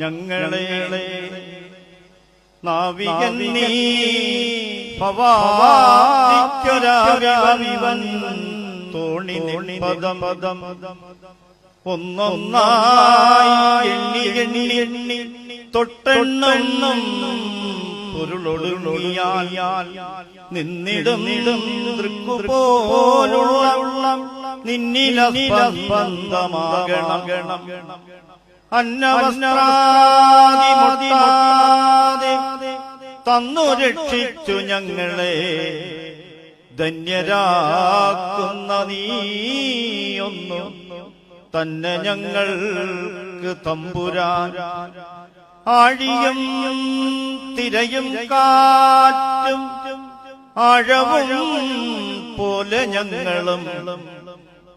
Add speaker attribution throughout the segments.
Speaker 1: ഞങ്ങളെ നാവികൻ നീ പവാദിക്കൊരാവിവൻ തോണി പദം പദം ഒന്നൊന്നായി എണ്ണി എണ്ണി എണ്ണി തൊട്ടെണ്ണം പൊരുളൊടുങ്ങിയാൽ നിന്നിടും തന്നു രക്ഷിച്ചു ഞങ്ങളെ ധന്യരാക്കുന്ന നീയൊന്നു. തന്നെ ഞങ്ങൾക്ക് തമ്പുരാൻ ആഴിയും തിരയും കാറ്റും ആഴവും പോലെ ഞങ്ങളും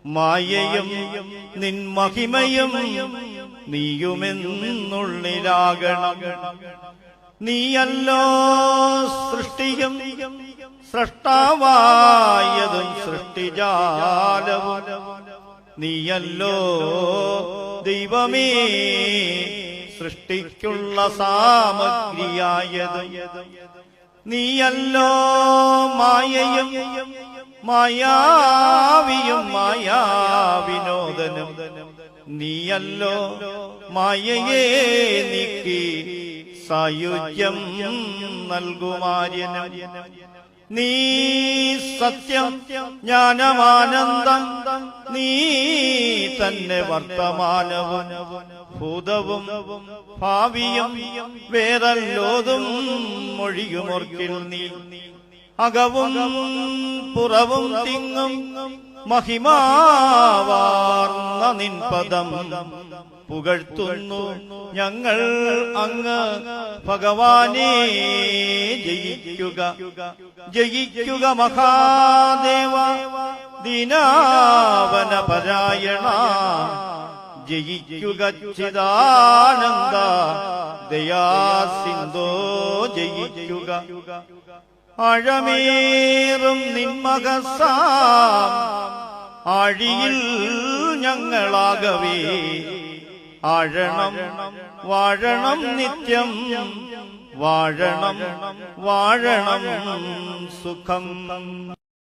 Speaker 1: മായയും നിൻ മഹിമയും നീയുമെന്നുള്ളിലാകണം. നീയല്ലോ സൃഷ്ടിയും സൃഷ്ടാവായതും സൃഷ്ടിജാലവും. നീയല്ലോ ദൈവമേ സൃഷ്ടിക്കുള്ള സാമഗ്രിയായത്. നീയല്ലോ മായയും മായാവിയും മായാവിനോദനം. നീയല്ലോ മായയെ നീക്കി സായുജ്യം നൽകുമാര്യനും. നീ സത്യം ജ്ഞാനമാനന്ദം നീ തന്നെ വർത്തമാനവും. ഭൂതവും ഭാവിയും വേറല്ലോതും മൊഴിയുമൊർക്കിൽ നീ. അകവും പുറവും തിങ്ങും മഹിമാവാർന്ന നിൻ പദം പുകഴ്ത്തുന്നു ഞങ്ങൾ അങ്ങ് ഭഗവാനെ ജയിക്കുക. ജയിക്കുക മഹാദേവ ദിനാവന പരായണ ജയിക്കുക ചിദാനന്ദ. ദയാസിന്ധോ ജയിക്കുക. അഴമേറും നിന്മകസാം അഴിയിൽ ഞങ്ങളാകവേ. ആഴണം വാഴണം നിത്യം. വാഴണം വാഴണം സുഖം.